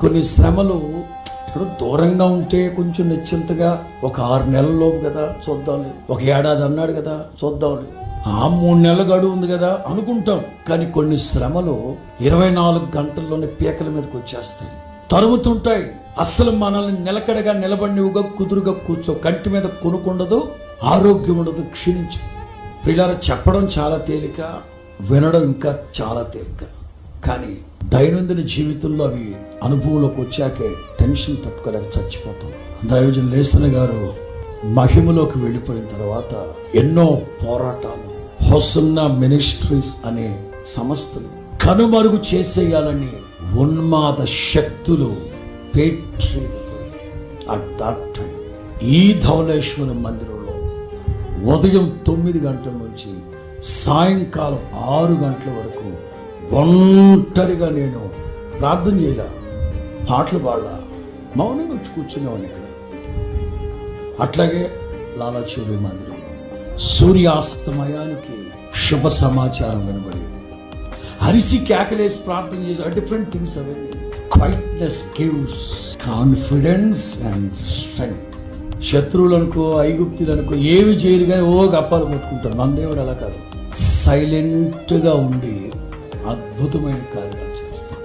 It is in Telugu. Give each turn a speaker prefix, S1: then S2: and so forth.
S1: కొన్ని శ్రమలు ఇప్పుడు దూరంగా ఉంటే కొంచెం నిశ్చింతగా ఒక ఆరు నెలల్లోపు కదా చూద్దాంలే ఒక ఏడాది అన్నాడు కదా చూద్దాంలే ఆ మూడు నెలల గడువు ఉంది కదా అనుకుంటాం. కానీ కొన్ని శ్రమలు ఇరవై నాలుగు గంటల్లోనే పీకల మీదకి వచ్చేస్తాయి. తరుముతుంటాయి. అస్సలు మనల్ని నిలకడగా నిలబడినవిగా కుదురుగా కూర్చో కంటి మీద కొనుక్కుండదు ఆరోగ్యం ఉండదు క్షీణించదు. పిల్లలు చెప్పడం చాలా తేలిక వినడం ఇంకా చాలా తేలిక. కానీ దైనందిన జీవితంలో అవి అనుభవంలోకి వచ్చాకే టెన్షన్ తట్టుకోలేక చచ్చిపోతాం. దైవజన్ లేసన గారు మహిమలోకి వెళ్ళిపోయిన తర్వాత ఎన్నో పోరాటాలు హొసున్న మినిస్ట్రీస్ అనే సంస్థలు కనుమరుగు చేసేయాలని ఉన్మాద శక్తులు పేట్రీ అట్ దట్ టైం ఈ ధవలేశ్వర మందిరంలో ఉదయం తొమ్మిది గంటల నుంచి సాయంకాలం ఆరు గంటల వరకు ఒంటరిగా నేను ప్రార్థన చేయలా పాటలు పాడలా మౌనంగా వచ్చి కూర్చునేవాడిని ఇక్కడ. అట్లాగే లాలాచేరి మందిరం. సూర్యాస్తమయానికి శుభ సమాచారం వినబడి హరిసి కేకలేసి ప్రార్థన చేసి డిఫరెంట్ థింగ్స్ అవన్నీ. Quietness gives confidence and strength శత్రువులనుకో ఐగుప్తులనుకో ఏమి చేయరు కానీ ఓ గప్పాలు కొట్టుకుంటారు మన దేవుడు అలా కాదు. సైలెంట్గా ఉండి అద్భుతమైన కార్యాలు చేస్తారు